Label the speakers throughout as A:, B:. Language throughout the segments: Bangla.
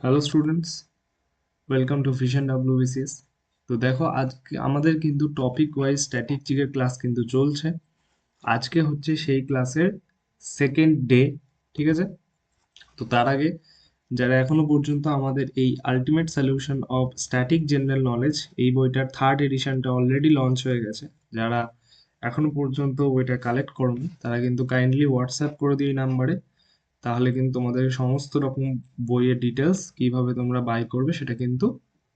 A: Hello students welcome to Vision WBCS তো দেখো, আজকে আমাদের কিন্তু টপিক ওয়াইজ স্ট্যাটিক জিকের ক্লাস কিন্তু চলছে। আজকে হচ্ছে সেই ক্লাসের সেকেন্ড ডে ঠিক আছে? তো তার আগে, যারা এখনও পর্যন্ত আমাদের এই ultimate solution of static general knowledge এই বইটার থার্ড এডিশনটা অলরেডি লঞ্চ হয়ে গেছে। যারা এখনও পর্যন্ত বইটা কালেক্ট করনি, তারা কিন্তু কাইন্ডলি হোয়াটসঅ্যাপ করে দিই নাম্বারে তাহলে কিন্তু তোমাদের সমস্ত রকম বইয়ের ডিটেলস কীভাবে তোমরা বাই করবে সেটা কিন্তু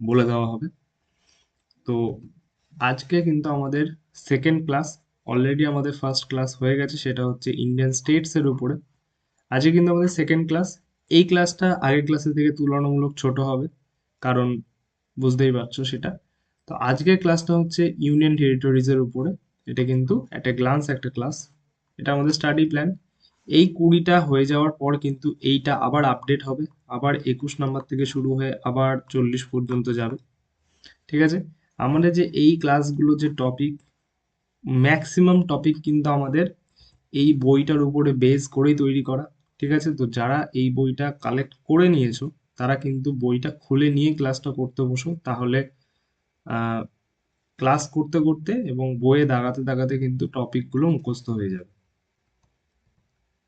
A: বলে দেওয়া হবে। তো আজকে কিন্তু আমাদের সেকেন্ড ক্লাস অলরেডি আমাদের ফার্স্ট ক্লাস হয়ে গেছে, সেটা হচ্ছে ইন্ডিয়ান স্টেটসের উপরে। আজকে কিন্তু আমাদের সেকেন্ড ক্লাস এই ক্লাসটা আগের ক্লাসের থেকে তুলনামূলক ছোট হবে, কারণ বুঝতেই পারছ সেটা। তো আজকের ক্লাসটা হচ্ছে ইউনিয়ন টেরিটরিজের উপরে, এটা কিন্তু একটা গ্লান্স একটা ক্লাস এটা আমাদের স্টাডি প্ল্যান এই কুড়িটা হয়ে যাওয়ার পর কিন্তু এইটা আবার আপডেট হবে। আবার একুশ নাম্বার থেকে শুরু হয়ে আবার চল্লিশ পর্যন্ত যাবে। ঠিক আছে? আমাদের যে এই ক্লাসগুলো যে টপিক ম্যাক্সিমাম টপিক কিন্তু আমাদের এই বইটার উপরে বেস করেই তৈরি করা। ঠিক আছে? তো যারা এই বইটা কালেক্ট করে নিয়েছো, তারা কিন্তু বইটা খুলে নিয়ে ক্লাসটা করতে বসো। তাহলে ক্লাস করতে করতে এবং বইয়ে দাগাতে দাগাতে কিন্তু টপিকগুলো মুখস্থ হয়ে যাবে।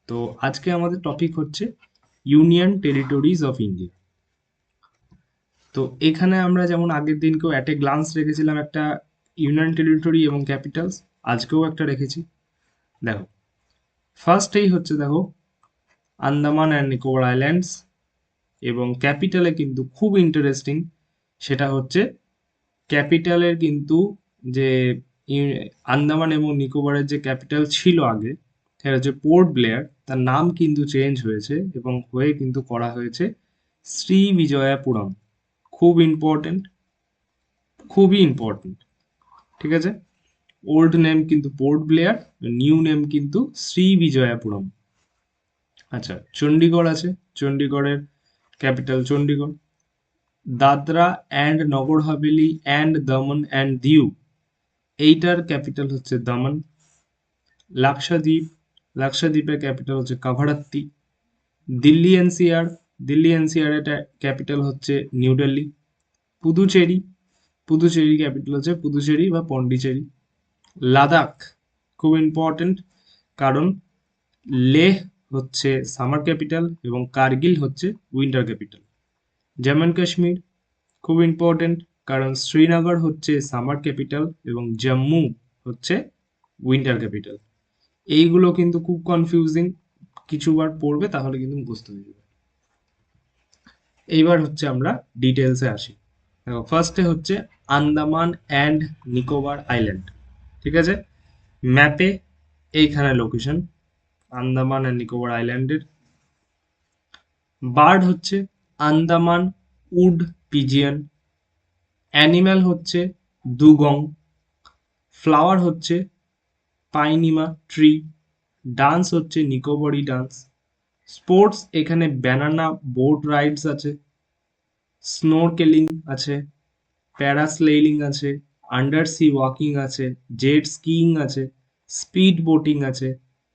A: তো আজকে আমাদের টপিক হচ্ছে ইউনিয়ন টেরিটরিজ অফ ইন্ডিয়া তো এখানে আমরা যেমন আগের দিনকেও অ্যাট এ গ্লান্স রেখেছিলাম একটা ইউনিয়ন টেরিটরি এবং ক্যাপিটালস আজকেও একটা রেখেছি। দেখো ফার্স্টেই হচ্ছে দেখো আন্দামান অ্যান্ড নিকোবর আইল্যান্ডস এবং ক্যাপিটালে কিন্তু খুব ইন্টারেস্টিং সেটা হচ্ছে ক্যাপিটালের কিন্তু যে আন্দামান এবং নিকোবরের যে ক্যাপিটাল ছিল আগে, সেটা হচ্ছে পোর্ট ব্লেয়ার তার নাম কিন্তু চেঞ্জ হয়েছে এবং হয়ে কিন্তু করা হয়েছে শ্রী বিজয়াপুরম। খুব ইম্পর্টেন্ট খুবই ইম্পর্টেন্ট ঠিক আছে? ওল্ড নেম কিন্তু পোর্ট ব্লেয়ার নিউ নেম কিন্তু শ্রী বিজয়াপুরম। আচ্ছা চণ্ডীগড় আছে চণ্ডীগড়ের capital Chandigarh Dadra and Nagar Haveli and Daman and Diu, এইটার ক্যাপিটাল হচ্ছে দমন। লাক্ষাদ্বীপ লাক্ষাদ্বীপের ক্যাপিটাল হচ্ছে কাভারাত্তি দিল্লি এনসিআর দিল্লি এনসিআর এটা ক্যাপিটাল হচ্ছে নিউ দিল্লি। পুদুচেরি পুদুচেরি ক্যাপিটাল হচ্ছে পুদুচেরি বা পন্ডিচেরি। লাদাখ, খুব ইম্পর্টেন্ট কারণ লেহ হচ্ছে সামার ক্যাপিটাল এবং কার্গিল হচ্ছে উইন্টার ক্যাপিটাল জাম্মু কাশ্মীর, খুব ইম্পর্টেন্ট কারণ শ্রীনগর হচ্ছে সামার ক্যাপিটাল এবং জম্মু হচ্ছে উইন্টার ক্যাপিটাল এইগুলো কিন্তু খুব কনফিউজিং কিছুবার পড়বে, তাহলে কিন্তু মুখস্থ হয়ে যাবে। এইবার হচ্ছে আমরা ডিটেলসে আসি। দেখো ফার্স্টে হচ্ছে আন্দামান অ্যান্ড নিকোবর আইল্যান্ড ঠিক আছে? ম্যাপে এইখানে লোকেশন আন্দামান অ্যান্ড নিকোবর আইল্যান্ডের বার্ড হচ্ছে আন্দামান উড পিজিয়ান। অ্যানিম্যাল হচ্ছে দুগং। ফ্লাওয়ার হচ্ছে পাইনিমা ট্রি, ডান্স হচ্ছে নিকোবরি ডান্স, স্পোর্টস এখানে ব্যানানা, বোট রাইডস আছে, স্নোরকেলিং আছে, প্যারাস্লেইলিং আছে আন্ডার সি ওয়াকিং আছে, জেট স্কিইং আছে, স্পিড বোটিং আছে,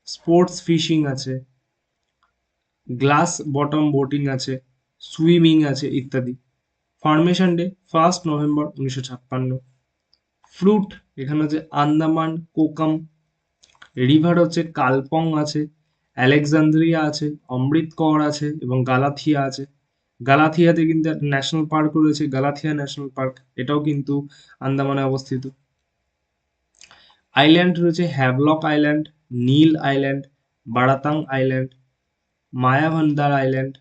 A: স্পোর্টস ফিশিং আছে, গ্লাস বটম বোটিং আছে, সুইমিং আছে ইত্যাদি। ফরমেশন ডে, ফার্স্ট নভেম্বর উনিশশো ছাপ্পান্ন। ফ্রুট, এখানে হচ্ছে আন্দামান, কোকাম রিভার হচ্ছে কালপং আছে আলেকজান্দ্রিয়া আছে অমৃতকর আছে এবং গালাথিয়া আছে। গালাথিয়াতে কিন্তু একটা ন্যাশনাল পার্ক রয়েছে গালাথিয়া ন্যাশনাল পার্ক এটাও কিন্তু আন্দামানে অবস্থিত। আইল্যান্ড রয়েছে Havelock island Neil island Baratang island Mayabunder island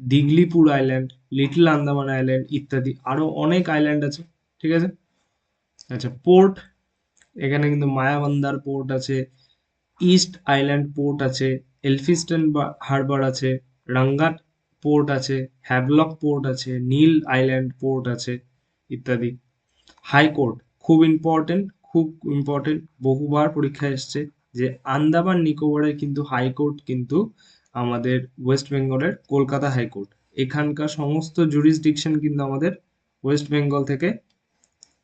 A: Diglipur island Little Andaman island ইত্যাদি। আরও অনেক আইল্যান্ড আছে, ঠিক আছে? আচ্ছা পোর্ট এখানে কিন্তু মায়াবান্দার পোর্ট আছে ইস্ট আইল্যান্ড পোর্ট আছে এলফিস্টন হারবার আছে রাঙ্গাট পোর্ট আছে হ্যাভলক পোর্ট আছে নীল আইল্যান্ড পোর্ট আছে, ইত্যাদি। হাইকোর্ট খুব ইম্পর্টেন্ট খুব ইম্পর্টেন্ট বহুবার পরীক্ষায় এসছে যে আন্দামান নিকোবরের কিন্তু হাইকোর্ট কিন্তু আমাদের ওয়েস্ট বেঙ্গলের কলকাতা হাইকোর্ট এখানকার সমস্ত জুরিসডিকশন কিন্তু আমাদের ওয়েস্ট বেঙ্গল থেকে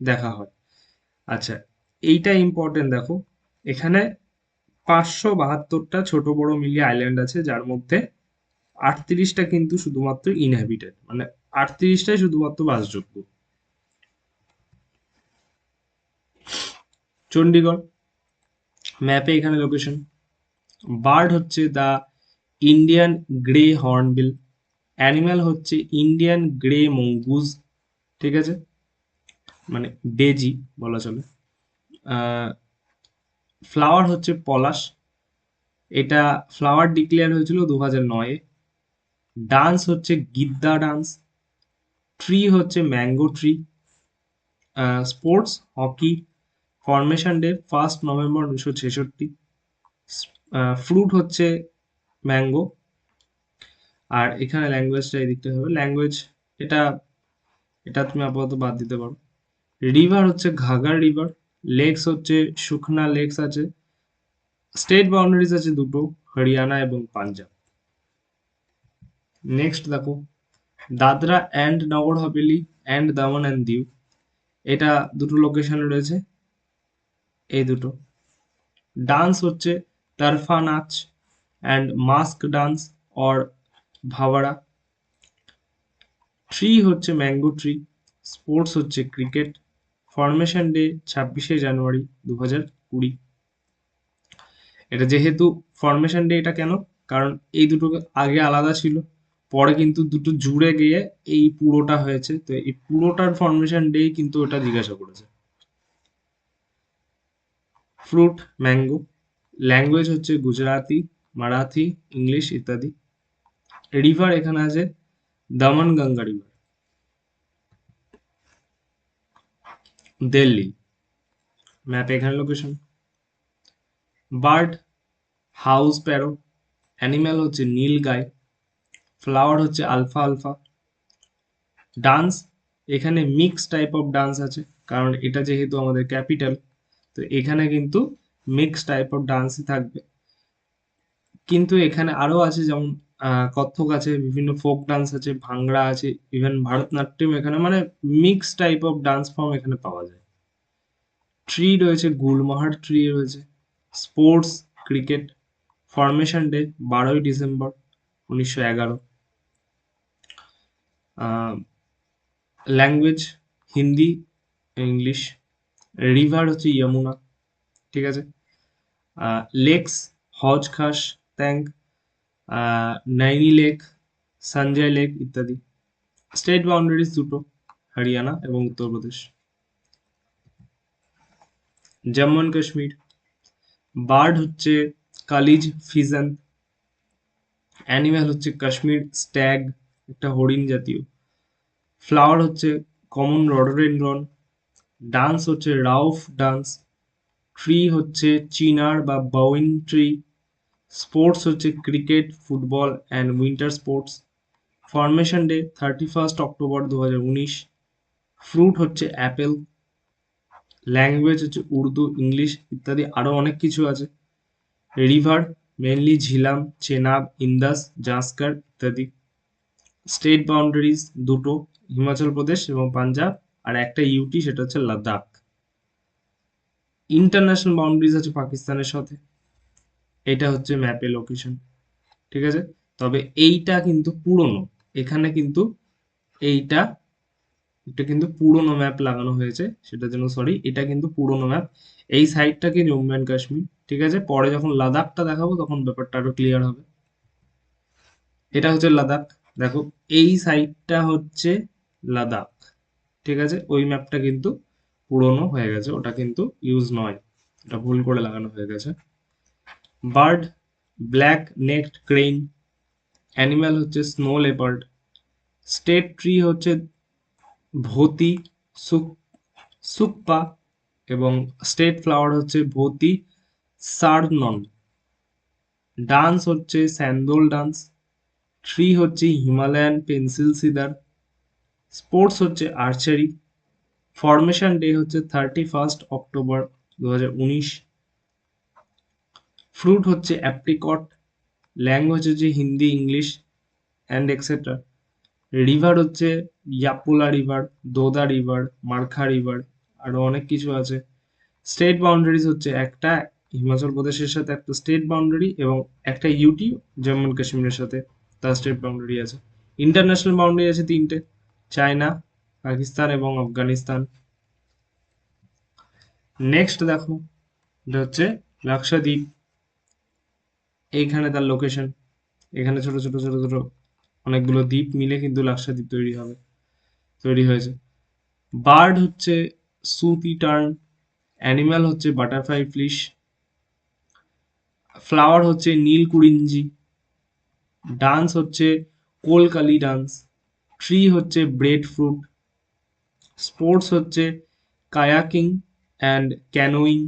A: দেখা হয়। আচ্ছা এইটা ইম্পর্টেন্ট দেখো। এখানে পাঁচশো বাহাত্তরটা ছোট বড় মিলিয়ে আইল্যান্ড আছে, যার মধ্যে আটত্রিশটা কিন্তু শুধুমাত্র ইনহ্যাবিটেড মানে আটত্রিশটাই শুধুমাত্র বাসযোগ্য। চণ্ডীগড় ম্যাপে এখানে লোকেশন বার্ড হচ্ছে the Indian grey hornbill animal হচ্ছে ইন্ডিয়ান গ্রে মঙ্গুজ ঠিক আছে? মানে ডেজি বলা চলে। ফ্লাওয়ার হচ্ছে পলাশ। এটা ফ্লাওয়ার ডিক্লেয়ার হয়েছিল দু হাজার নয়ে। ডান্স হচ্ছে গিদ্দা ডান্স ট্রি হচ্ছে mango tree sports hockey formation day first November উনিশশো ছেষট্টি। ফ্রুট হচ্ছে ম্যাঙ্গো আর এখানে ল্যাঙ্গুয়েজটা এই দিকটা হবে। ল্যাঙ্গুয়েজ এটা এটা তুমি আপাতত বাদ দিতে পারো। রিভার হচ্ছে ঘাগার রিভার লেকস হচ্ছে সুখনা লেকস আছে। স্টেট বাউন্ডারিজ আছে দুটো, হরিয়ানা এবং পাঞ্জাব। নেক্সট দেখো, Dadra and Nagar Haveli and Daman and Diu. এটা দুটো লোকেশনে রয়েছে, এই দুটো। ডান্স হচ্ছে তারফা নাচ and mask dance or Bhavada tree হচ্ছে ম্যাঙ্গো ট্রি স্পোর্টস হচ্ছে ক্রিকেট ফরমেশন ডে ছাব্বিশে জানুয়ারি দু হাজার কুড়ি। এটা যেহেতু ফরমেশন ডে এটা কেন? কারণ এই দুটো আগে আলাদা ছিল, পরে কিন্তু দুটো জুড়ে গিয়ে এই পুরোটা হয়েছে। তো এই পুরোটার ফরমেশন ডে কিন্তু ওটা জিজ্ঞাসা করেছে। ফ্রুট ম্যাঙ্গো ল্যাঙ্গুয়েজ হচ্ছে গুজরাতি, মারাঠি, ইংলিশ ইত্যাদি। রিভার এখানে আছে দমন গঙ্গা রিভার দিল্লি। ম্যাপ এখানে location bird house sparrow animal হচ্ছে নীল গাই ফ্লাওয়ার হচ্ছে আলফা আলফা ডান্স এখানে মিক্স টাইপ অফ ডান্স আছে, কারণ এটা যেহেতু আমাদের ক্যাপিটাল তো এখানে কিন্তু মিক্স টাইপ অফ ডান্সই থাকবে। কিন্তু এখানে আরও আছে যেমন কত্থক আছে, বিভিন্ন ফোক ডান্স আছে, ভাংড়া আছে ইভেন ভারতনাট্যম এখানে মানে mix type of dance form এখানে পাওয়া যায়। ট্রি রয়েছে, গুলমাহার ট্রি রয়েছে স্পোর্টস ক্রিকেট ফরমেশন ডে বারোই ডিসেম্বর, উনিশশো এগারো। ল্যাঙ্গুয়েজ হিন্দি ইংলিশ রিভার হচ্ছে যমুনা, ঠিক আছে? Lakes Hauz Khas tank Naini lake Sanjay lake ইত্যাদি। স্টেট বাউন্ডারিজ দুটো হরিয়ানা এবং উত্তরপ্রদেশ জম্মু অ্যান্ড কাশ্মীর বার্ড হচ্ছে কালিজ ফিজন অ্যানিম্যাল হচ্ছে কাশ্মীর স্ট্যাগ একটা হরিণ জাতীয়। ফ্লাওয়ার হচ্ছে কমন রডোডেন্ড্রন ডান্স হচ্ছে রাউফ ডান্স ট্রি হচ্ছে চিনার বা বাউইন ট্রি স্পোর্টস হচ্ছে cricket football and winter sports formation day thirty first October দু উনিশ. ফ্রুট হচ্ছে অ্যাপেল ল্যাঙ্গুয়েজ হচ্ছে উর্দু ইংলিশ ইত্যাদি আরও অনেক কিছু আছে। রিভার মেনলি ঝিলাম চেনাব ইন্দাস জাস্কার ইত্যাদি। স্টেট বাউন্ডারিজ দুটো হিমাচল প্রদেশ এবং পাঞ্জাব আর একটা ইউটি সেটা হচ্ছে লাদাখ ইন্টারন্যাশনাল বাউন্ডারিজ আছে পাকিস্তানের সাথে। এটা হচ্ছে ম্যাপে লোকেশন ঠিক আছে? তবে এইটা কিন্তু পুরনো। এখানে কিন্তু এইটা, এটা কিন্তু পুরনো ম্যাপ লাগানো হয়েছে, সেটার জন্য সরি এটা কিন্তু পুরনো ম্যাপ এই সাইডটাকে জম্মু অ্যান্ড কাশ্মীর, ঠিক আছে? পরে যখন লাদাখটা দেখাবো, তখন ব্যাপারটা আরও ক্লিয়ার হবে। এটা হচ্ছে লাদাখ। দেখো, এই সাইডটা হচ্ছে লাদাখ, ঠিক আছে? ওই ম্যাপটা কিন্তু পুরনো হয়ে গেছে, ওটা কিন্তু ইউজ নয়। এটা ভুল করে লাগানো হয়ে গেছে। Bird, black necked crane, animal হচ্ছে স্নো লেপার্ড, স্টেট ট্রি হচ্ছে ভতি, সুক, সুকপা এবং স্টেট ফ্লাওয়ার হচ্ছে ভতি, সারনন। ডান্স হচ্ছে স্যান্ডোল ডান্স, ট্রি হচ্ছে হিমালয়ান পেন্সিল সিদার, স্পোর্টস হচ্ছে আর্চারি, ফরমেশন ডে হচ্ছে থার্টি ফার্স্ট অক্টোবর দু হাজার উনিশ। ফ্রুট হচ্ছে অ্যাপ্রিকট ল্যাঙ্গুয়েজ হচ্ছে Hindi English and etcetera river হচ্ছে ইয়াপুলা river Doda river Markha river আরও অনেক কিছু আছে। স্টেট বাউন্ডারিজ হচ্ছে একটা হিমাচল প্রদেশের সাথে একটা স্টেট বাউন্ডারি এবং একটা ইউটি জম্মু অ্যান্ড কাশ্মীরের সাথে তার স্টেট বাউন্ডারি আছে। ইন্টারন্যাশনাল বাউন্ডারি আছে তিনটে চায়না পাকিস্তান এবং আফগানিস্তান নেক্সট দেখো, এটা হচ্ছে লাক্ষাদ্বীপ এইখানে তার লোকেশন এখানে ছোট ছোট ছোট ছোট অনেকগুলো দ্বীপ মিলে কিন্তু লাক্ষাদ্বীপ তৈরি হবে, তৈরি হয়েছে। বার্ড হচ্ছে সুতি টার্ন অ্যানিম্যাল হচ্ছে বাটারফ্লাই ফ্লিশ ফ্লাওয়ার হচ্ছে নীল কুরিঞ্জি ডান্স হচ্ছে কোলকালি ডান্স, ট্রি হচ্ছে ব্রেড ফ্রুট, স্পোর্টস হচ্ছে kayaking and canoeing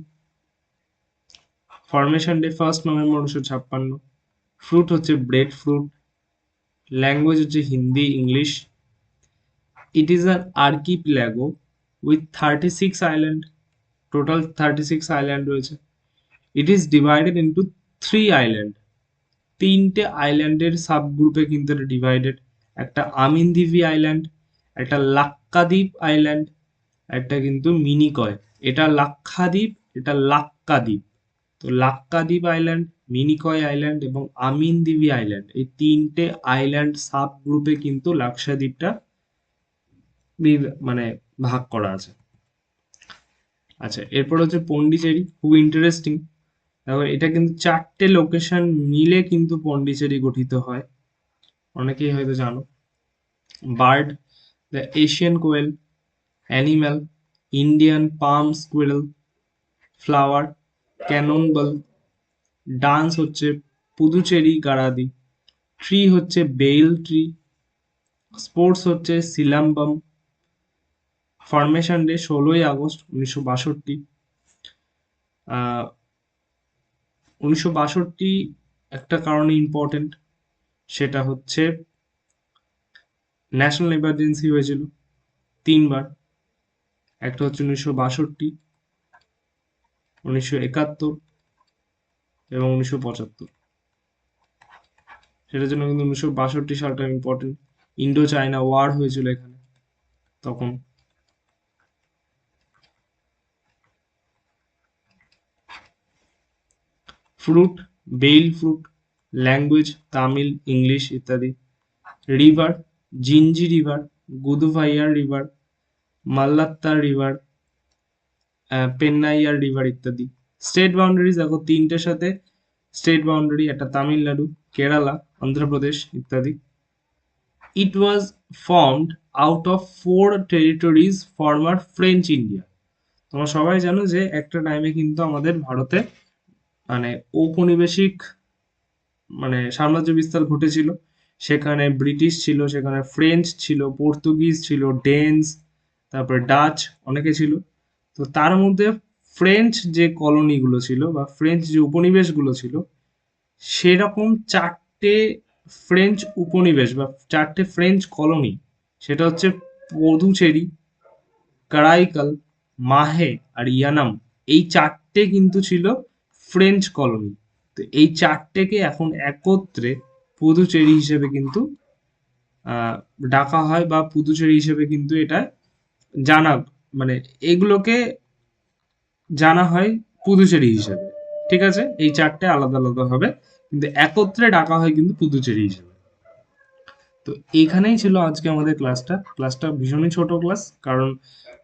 A: formation day first November উনিশশো ছাপ্পান্ন। ফ্রুট হচ্ছে ব্রেড ফ্রুট ল্যাঙ্গুয়েজ হচ্ছে Hindi English it is an archipelago with thirty six island total thirty six island রয়েছে। It is divided into three island তিনটে আইল্যান্ডের সাব গ্রুপে কিন্তু এটা ডিভাইডেড একটা আমিনদিভি আইল্যান্ড একটা লাক্কাদ্বীপ আইল্যান্ড একটা কিন্তু মিনিকয় এটা লাক্ষাদ্বীপ এটা লাক্কাদ্বীপ তো লাক্কাদ্বীপ আইল্যান্ড মিনিকয় আইল্যান্ড এবং আমিনদিভি আইল্যান্ড এই তিনটে আইল্যান্ড সাব গ্রুপে কিন্তু লাক্সাদ্বীপটা মানে ভাগ করা আছে। আচ্ছা এরপর হচ্ছে পন্ডিচেরি, খুব ইন্টারেস্টিং দেখো, এটা কিন্তু চারটে লোকেশন মিলে কিন্তু পন্ডিচেরি গঠিত হয়। অনেকেই হয়তো জানো। Bird the Asian koel animal Indian palm squirrel flower cannonball dance হচ্ছে পুদুচেরি গারাদি ট্রি হচ্ছে বেল ট্রি। স্পোর্টস হচ্ছে সিলাম্বাম। ফরমেশন ডে ষোলোই আগস্ট উনিশশো বাষট্টি। উনিশশো বাষট্টি একটা কারণে ইম্পর্টেন্ট সেটা হচ্ছে ন্যাশনাল এমার্জেন্সি হয়েছিল তিনবার। একটা হচ্ছে উনিশশো বাষট্টি। উনিশশো একাত্তর এবং উনিশশো পঁচাত্তর। সেটার জন্য কিন্তু উনিশশো বাষট্টি সালটা ইম্পর্টেন্ট ইন্ডো চায়না ওয়ার হয়েছিল এখানে, তখন। Fruit bael fruit language Tamil English ইত্যাদি। River Gingee river Gudavaiyar river Malattar river Pennaiyar river ইত্যাদি। স্টেট বাউন্ডারিজ দেখো, তিনটের সাথে স্টেট বাউন্ডারি একটা তামিলনাড়ু, কেরালা, অন্ধ্রপ্রদেশ ইত্যাদি। It was formed out of four territories former French India তোমরা সবাই জানো যে একটা টাইমে কিন্তু আমাদের ভারতে মানে ঔপনিবেশিক মানে সাম্রাজ্য বিস্তার ঘটেছিল। সেখানে ব্রিটিশ ছিল, সেখানে ফ্রেঞ্চ ছিল পর্তুগিজ ছিল ডেন্স তারপরে ডাচ অনেকে ছিল। তো তার মধ্যে ফ্রেঞ্চ যে কলোনিগুলো ছিল বা ফ্রেঞ্চ যে উপনিবেশগুলো ছিল, সেরকম চারটে ফ্রেঞ্চ উপনিবেশ বা চারটে ফ্রেঞ্চ কলোনি সেটা হচ্ছে পদুচেরি, কারাইকাল, মাহে আর ইয়ানাম, এই চারটে কিন্তু ছিল ফ্রেঞ্চ কলোনি তো এই চারটেকে এখন একত্রে পুদুচেরি হিসেবে কিন্তু ডাকা হয় বা পুদুচেরি হিসেবে কিন্তু এটা জানা মানে এগুলোকে জানা হয় পুদুচেরি হিসেবে। ঠিক আছে? এই চারটে আলাদা আলাদা হবে। কিন্তু একত্রে ডাকা হয় কিন্তু পুদুচেরি হিসেবে। তো এখানেই ছিল আজকে আমাদের ক্লাসটা। ক্লাসটা ভীষণই ছোট ক্লাস, কারণ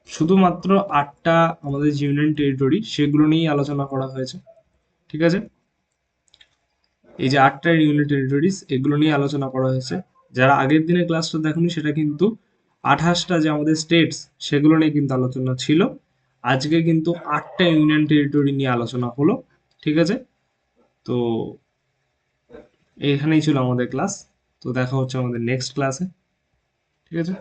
A: শুধুমাত্র আটটা আমাদের যে ইউনিয়ন টেরিটরি, সেগুলো নিয়েই আলোচনা করা হয়েছে। ঠিক আছে? এই যে আটটা ইউনিয়ন টেরিটরিজ এগুলো নিয়ে আলোচনা করা হয়েছে। যারা আগের দিনের ক্লাসটা দেখোনি, সেটা কিন্তু আঠাশটা যে আমাদের স্টেটস সেগুলো নিয়ে কিন্তু আলোচনা ছিল। আজকে কিন্তু আটটা ইউনিয়ন টেরিটরি নিয়ে আলোচনা হলো, ঠিক আছে? তো এখানেই ছিল আমাদের ক্লাস তো দেখা হচ্ছে আমাদের নেক্সট ক্লাসে ঠিক আছে?